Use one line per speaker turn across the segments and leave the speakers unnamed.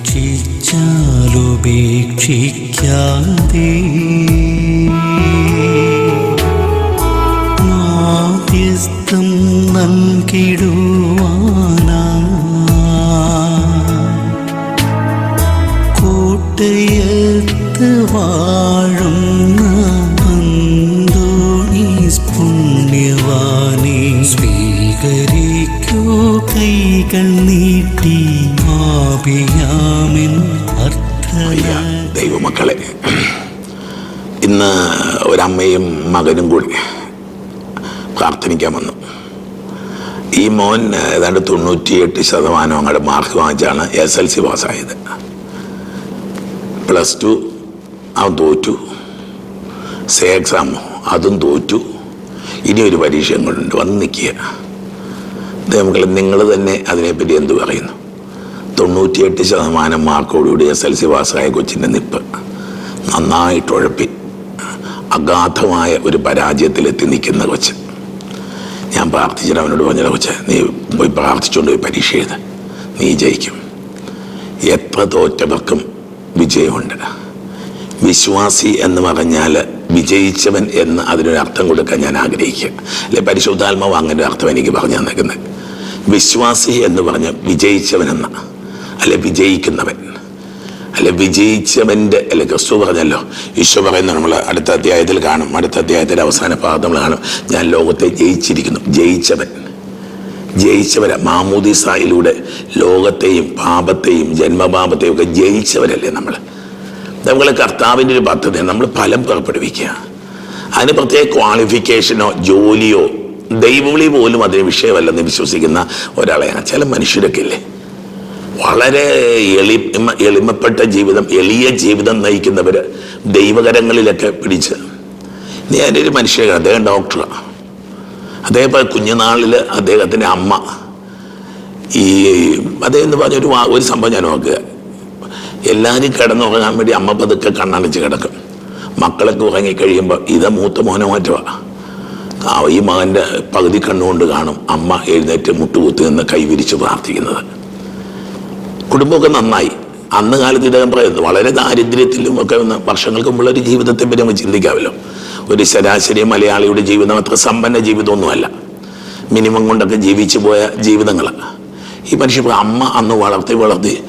ഉപേക്ഷിച്ചാലുപേക്ഷിക്കാതെ മാധ്യസ്ഥം നൽകിടുവാനാ. കോട്ടയത്ത് വാഴുന്ന പുണ്യവാനെ സ്വീകരിക്കൂ കൈകൾ നീട്ടി.
ഒരമ്മയും മകനും കൂടി പ്രാർത്ഥനിക്കാൻ വന്നു. ഈ മോൻ ഏതാണ്ട് തൊണ്ണൂറ്റിയെട്ട് ശതമാനം അങ്ങോട്ട് മാർക്ക് വാങ്ങിച്ചാണ് എസ് എൽ സി പാസ്സായത്. പ്ലസ് ടു അവൻ തോറ്റു. സേ എക്സാം അതും തോറ്റു. ഇനി ഒരു പരീക്ഷ കൊണ്ടുണ്ട് വന്ന് നിൽക്കുക. ദൈവമക്കളെ നിങ്ങൾ തന്നെ അതിനെപ്പറ്റി എന്ത് പറയുന്നു? തൊണ്ണൂറ്റിയെട്ട് ശതമാനം മാർക്കോടുകൂടി എസ് എൽ സി പാസ്സായ കൊച്ചിന്റെ നിപ്പ്. നന്നായിട്ട് ഉഴപ്പി. അഗാധമായ ഒരു പരാജയത്തിലെത്തി നിൽക്കുന്ന കൊച്ച്. ഞാൻ പ്രാർത്ഥിച്ചിട്ട് അവനോട് പറഞ്ഞത് കൊച്ച് നീ പോയി പ്രാർത്ഥിച്ചുകൊണ്ട് പോയി പരീക്ഷ എഴുത. നീ ജയിക്കും. എത്ര തോറ്റവർക്കും വിജയമുണ്ട് വിശ്വാസി എന്ന് പറഞ്ഞാൽ വിജയിച്ചവൻ എന്ന് അതിനൊരു അർത്ഥം കൊടുക്കാൻ ഞാൻ ആഗ്രഹിക്കുക. അല്ലെ പരിശുദ്ധാത്മാവ് അങ്ങനെ ഒരു അർത്ഥം എനിക്ക് പറഞ്ഞു തന്നേക്കുന്നത് വിശ്വാസി എന്ന് പറഞ്ഞ വിജയിച്ചവനെന്ന അല്ലെ വിജയിക്കുന്നവൻ. അല്ലെ വിജയിച്ചവന്റെ അല്ലെ ക്രിസ്തു പറഞ്ഞല്ലോ. ഈശോ പറയുന്നു നമ്മൾ അടുത്ത അധ്യായത്തിൽ കാണും. അടുത്ത അധ്യായത്തിന്റെ അവസാന ഭാഗത്ത് നമ്മൾ കാണും. ഞാൻ ലോകത്തെ ജയിച്ചിരിക്കുന്നു. ജയിച്ചവൻ. ജയിച്ചവരാ. മാമൂദിസായിലൂടെ ലോകത്തെയും പാപത്തെയും ജന്മപാപത്തെയും ഒക്കെ ജയിച്ചവരല്ലേ നമ്മൾ. നമ്മൾ കർത്താവിന്റെ ഒരു പദ്ധതി. നമ്മൾ ഫലം പുറപ്പെടുവിക്കുക. അതിന് പ്രത്യേക ക്വാളിഫിക്കേഷനോ ജോലിയോ ദൈവവിളി പോലും അതിന് വിഷയമല്ലെന്ന് വിശ്വസിക്കുന്ന ഒരാളെയാണ്. ചില മനുഷ്യരൊക്കെ ഇല്ലേ? വളരെ എളിമ എളിമപ്പെട്ട ജീവിതം എളിയ ജീവിതം നയിക്കുന്നവർ ദൈവകരങ്ങളിലൊക്കെ പിടിച്ച്. ഒരു മനുഷ്യൻ അദ്ദേഹം ഡോക്ടറാണ് അദ്ദേഹം കുഞ്ഞുനാളിൽ അദ്ദേഹത്തിന്റെ അമ്മ. ഈ അദ്ദേഹം എന്ന് പറഞ്ഞൊരു ഒരു സംഭവം ഞാൻ നോക്കുക എല്ലാവരും കിടന്നുറങ്ങാൻ വേണ്ടി അമ്മ പതുക്കെ കണ്ണടച്ച് കിടക്കും. മക്കളൊക്കെ ഉറങ്ങിക്കഴിയുമ്പോൾ ഇത് മൂത്ത മോനെ മാറ്റുക ഈ മകന്റെ പകുതി കണ്ണുകൊണ്ട് കാണും അമ്മ എഴുന്നേറ്റ് മുട്ടുകുത്തി നിന്ന് കൈവിരിച്ച് പ്രാർത്ഥിക്കുന്നത്. കുടുംബമൊക്കെ നന്നായി. അന്ന് കാലത്ത് ഇദ്ദേഹം പറയുന്നത് വളരെ ദാരിദ്ര്യത്തിലും ഒക്കെ വർഷങ്ങൾക്ക് മുമ്പുള്ള ഒരു ജീവിതത്തെ പറ്റി നമുക്ക് ചിന്തിക്കാമല്ലോ. ഒരു ശരാശരി മലയാളിയുടെ ജീവിതം അത്ര സമ്പന്ന ജീവിതമൊന്നുമല്ല. മിനിമം കൊണ്ടൊക്കെ ജീവിച്ചു പോയ ജീവിതങ്ങളാണ് ഈ മനുഷ്യ അമ്മ അന്ന് വളർത്തി വളർത്തി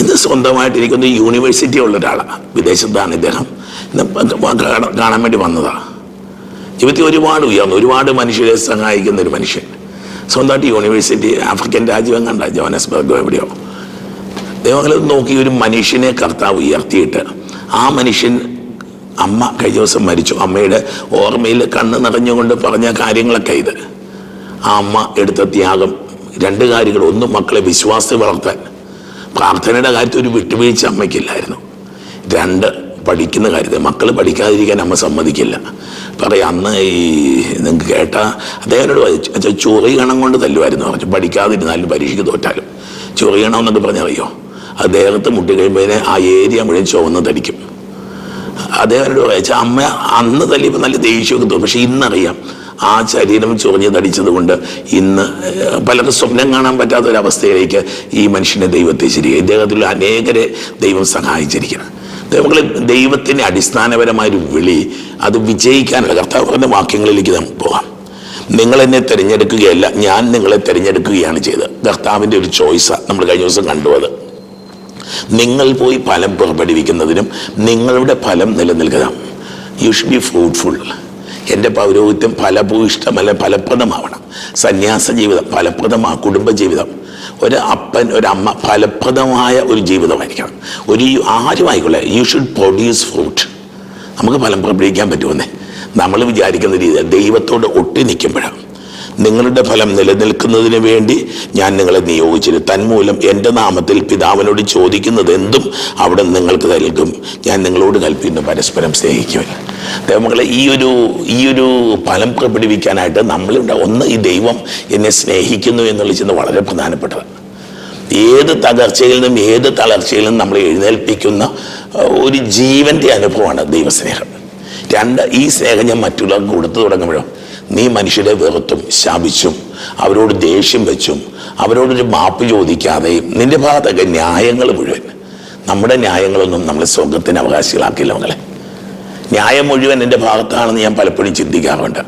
ഇന്ന് സ്വന്തമായിട്ട് ഇരിക്കുന്ന യൂണിവേഴ്സിറ്റി ഉള്ള ഒരാളാണ് വിദേശത്താണ് ഇദ്ദേഹം. കാണാൻ വേണ്ടി വന്നതാണ് ജീവിതത്തിൽ ഒരുപാട് ഉയർന്നു. ഒരുപാട് മനുഷ്യരെ സഹായിക്കുന്ന ഒരു മനുഷ്യൻ. സ്വന്തമായിട്ട് യൂണിവേഴ്സിറ്റി ആഫ്രിക്കൻ രാജ്യം കണ്ട ജോനസ്ബർഗോ എവിടെയോ. ദൈവങ്ങൾ നോക്കി ഒരു മനുഷ്യനെ കർത്താവ് ഉയർത്തിയിട്ട്. ആ മനുഷ്യൻ അമ്മ കഴിഞ്ഞ ദിവസം മരിച്ചു. അമ്മയുടെ ഓർമ്മയിൽ കണ്ണ് നിറഞ്ഞുകൊണ്ട് പറഞ്ഞ കാര്യങ്ങളൊക്കെ ഇത്. ആ അമ്മ എടുത്ത ത്യാഗം രണ്ട് കാര്യങ്ങൾ. ഒന്ന് മക്കളെ വിശ്വാസത്തിൽ വളർത്താൻ. പ്രാർത്ഥനയുടെ കാര്യത്തിൽ ഒരു വിട്ടുവീഴ്ച അമ്മയ്ക്കില്ലായിരുന്നു. രണ്ട് പഠിക്കുന്ന കാര്യത്തിൽ മക്കൾ പഠിക്കാതിരിക്കാൻ അമ്മ സമ്മതിക്കില്ല. പറയാം അന്ന് ഈ നിങ്ങൾക്ക് കേട്ട അദ്ദേഹത്തിനോട് ചൊറി കണം കൊണ്ട് തല്ലുമായിരുന്നു. പറഞ്ഞു പഠിക്കാതിരുന്നാലും പരീക്ഷയ്ക്ക് തോറ്റാലും. ചോറി കണമെന്നൊക്കെ പറഞ്ഞറിയോ അദ്ദേഹത്തെ മുട്ടി മുട്ടിക്കഴിയുമ്പോൾ ആ ഏരിയ മുഴുവൻ ചുവന്ന് തടിക്കും അദ്ദേഹം ചോദിച്ചാൽ അമ്മ അന്ന് തല്ലിയപ്പോൾ നല്ല ദേഷ്യമൊക്കെ തോന്നും. പക്ഷെ ഇന്നറിയാം ആ ശരീരം ചൊറിഞ്ഞ് തടിച്ചത് കൊണ്ട് ഇന്ന് പലർക്കും സ്വപ്നം കാണാൻ പറ്റാത്ത ഒരു അവസ്ഥയിലേക്ക് ഈ മനുഷ്യനെ ദൈവത്തെ ശരിയായി ഇദ്ദേഹത്തിൽ അനേകരെ ദൈവം സഹായിച്ചിരിക്കണം ദൈവങ്ങളെ ദൈവത്തിന്റെ അടിസ്ഥാനപരമായ ഒരു വിളി അത് വിജയിക്കാനുള്ള കർത്താവ് പറഞ്ഞ വാക്യങ്ങളിലേക്ക് നമുക്ക് പോകാം. നിങ്ങൾ എന്നെ തിരഞ്ഞെടുക്കുകയല്ല ഞാൻ നിങ്ങളെ തിരഞ്ഞെടുക്കുകയാണ് ചെയ്തത്. കർത്താവിന്റെ ഒരു ചോയ്സാണ് നമ്മൾ കഴിഞ്ഞ ദിവസം കണ്ടു അത്. നിങ്ങൾ പോയി ഫലം പുറപ്പെടുവിക്കുന്നതിനും നിങ്ങളുടെ ഫലം നിലനിൽക്കുക. യു ഷുഡ് ബി ഫ്രൂട്ട്ഫുൾ എന്റെ പൗരോഹിത്യം ഫലഭൂയിഷ്ടമല്ല ഫലപ്രദമാവണം. സന്യാസ ജീവിതം ഫലപ്രദമാ കുടുംബ ജീവിതം ഒരു അപ്പൻ ഒരു അമ്മ ഫലപ്രദമായ ഒരു ജീവിതമായിരിക്കണം. ഒരു ആരും യു ഷുഡ് പ്രൊഡ്യൂസ് ഫ്രൂട്ട് നമുക്ക് ഫലം പുറപ്പെടുവിക്കാൻ പറ്റുമെന്നേ. നമ്മൾ വിചാരിക്കുന്ന രീതി ദൈവത്തോട് ഒട്ടി നിൽക്കുമ്പോഴാണ്. നിങ്ങളുടെ ഫലം നിലനിൽക്കുന്നതിന് വേണ്ടി ഞാൻ നിങ്ങളെ നിയോഗിച്ചിരുന്നു. തന്മൂലം എന്റെ നാമത്തിൽ പിതാവിനോട് ചോദിക്കുന്നത് എന്തും അവിടെ നിങ്ങൾക്ക് നൽകും. ഞാൻ നിങ്ങളോട് കൽപ്പിക്കുന്നു പരസ്പരം സ്നേഹിക്കുവാൻ. ദൈവങ്ങളെ ഈ ഒരു ഈ ഒരു ഫലം പ്രകടിപ്പിക്കാനായിട്ട് നമ്മളിവിടെ ഒന്ന് ഈ ദൈവം എന്നെ സ്നേഹിക്കുന്നു എന്നുള്ള ചിന്ത വളരെ പ്രധാനപ്പെട്ടതാണ് ഏത് തകർച്ചയിൽ നിന്നും ഏത് തളർച്ചയിൽ നിന്നും നമ്മളെ എഴുന്നേൽപ്പിക്കുന്ന ഒരു ജീവന്റെ അനുഭവമാണ് ദൈവസ്നേഹം. രണ്ട് ഈ സ്നേഹം ഞാൻ മറ്റുള്ളവർക്ക് കൊടുത്തു തുടങ്ങുമ്പോഴോ നീ മനുഷ്യരെ വെറുത്തും ശാപിച്ചും അവരോട് ദേഷ്യം വെച്ചും അവരോടൊരു മാപ്പ് ചോദിക്കാതെയും നിന്റെ ഭാഗത്തൊക്കെ ന്യായങ്ങൾ മുഴുവൻ. നമ്മുടെ ന്യായങ്ങളൊന്നും നമ്മൾ സ്വർഗത്തിന് അവകാശികളാക്കില്ല മകളെ. ന്യായം മുഴുവൻ എന്റെ ഭാഗത്താണെന്ന് ഞാൻ പലപ്പോഴും ചിന്തിക്കാറുണ്ട്.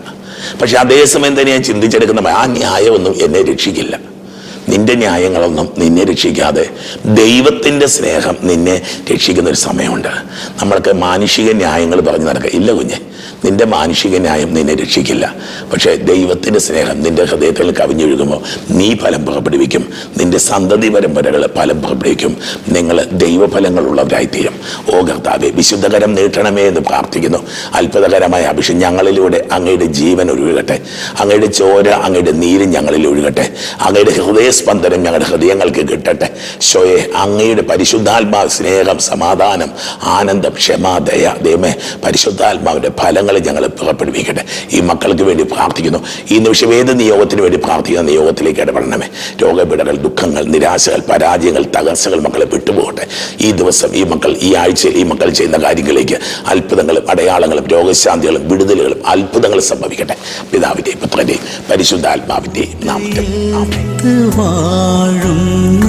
പക്ഷെ അതേസമയം തന്നെ ഞാൻ ചിന്തിച്ചെടുക്കുന്ന ആ ന്യായമൊന്നും എന്നെ രക്ഷിക്കില്ല. നിന്റെ ന്യായങ്ങളൊന്നും നിന്നെ രക്ഷിക്കാതെ ദൈവത്തിന്റെ സ്നേഹം നിന്നെ രക്ഷിക്കുന്ന ഒരു സമയമുണ്ട്. നമ്മൾക്ക് മാനുഷിക ന്യായങ്ങൾ പറഞ്ഞു നടക്കുക. ഇല്ല കുഞ്ഞെ നിന്റെ മാനുഷിക ന്യായം നിന്നെ രക്ഷിക്കില്ല. പക്ഷേ ദൈവത്തിന്റെ സ്നേഹം നിന്റെ ഹൃദയത്തിൽ കവിഞ്ഞൊഴുകുമ്പോൾ നീ ഫലം പുറപ്പെടുവിക്കും. നിന്റെ സന്തതി പരമ്പരകൾ ഫലം പുറപ്പെടുവിക്കും. നിങ്ങൾ ദൈവഫലങ്ങളുള്ളവരായിത്തീരും. ഓ കർത്താവെ വിശുദ്ധകരം നീട്ടണമേ എന്ന് പ്രാർത്ഥിക്കുന്നു. അത്ഭുതകരമായ അഭിഷേകം ഞങ്ങളിലൂടെ അങ്ങയുടെ ജീവൻ ഒഴുകട്ടെ. അങ്ങയുടെ ചോര അങ്ങയുടെ നീര് ഞങ്ങളിൽ ഒഴുകട്ടെ. അങ്ങയുടെ ഹൃദയസ്പന്ദനം ഞങ്ങളുടെ ഹൃദയങ്ങൾക്ക് കിട്ടട്ടെ. ശോയെ അങ്ങയുടെ പരിശുദ്ധാത്മാവ് സ്നേഹം സമാധാനം ആനന്ദം ക്ഷമ ദയ ദൈവമേ പരിശുദ്ധാത്മാവിന്റെ ഫലങ്ങൾ ഞങ്ങൾ പുറപ്പെടുവിക്കട്ടെ. ഈ മക്കൾക്ക് വേണ്ടി പ്രാർത്ഥിക്കുന്നു. ഈ നിമിഷം ഏത് നിയോഗത്തിന് വേണ്ടി പ്രാർത്ഥിക്കുന്ന നിയോഗത്തിലേക്ക് ഇടപെടണമേ. രോഗപീഠകൾ ദുഃഖങ്ങൾ നിരാശകൾ പരാജയങ്ങൾ തകർച്ചകൾ മക്കളെ വിട്ടുപോകട്ടെ. ഈ ദിവസം ഈ മക്കൾ ഈ ആഴ്ചയിൽ ഈ മക്കൾ ചെയ്യുന്ന കാര്യങ്ങളിലേക്ക് അത്ഭുതങ്ങളും അടയാളങ്ങളും രോഗശാന്തികളും വിടുതലുകളും അത്ഭുതങ്ങൾ സംഭവിക്കട്ടെ. പിതാവിന്റെ പുത്രന്റെയും പരിശുദ്ധാത്മാവിന്റെ നാമത്തിൽ. ആമേൻ.
വാഴുന്ന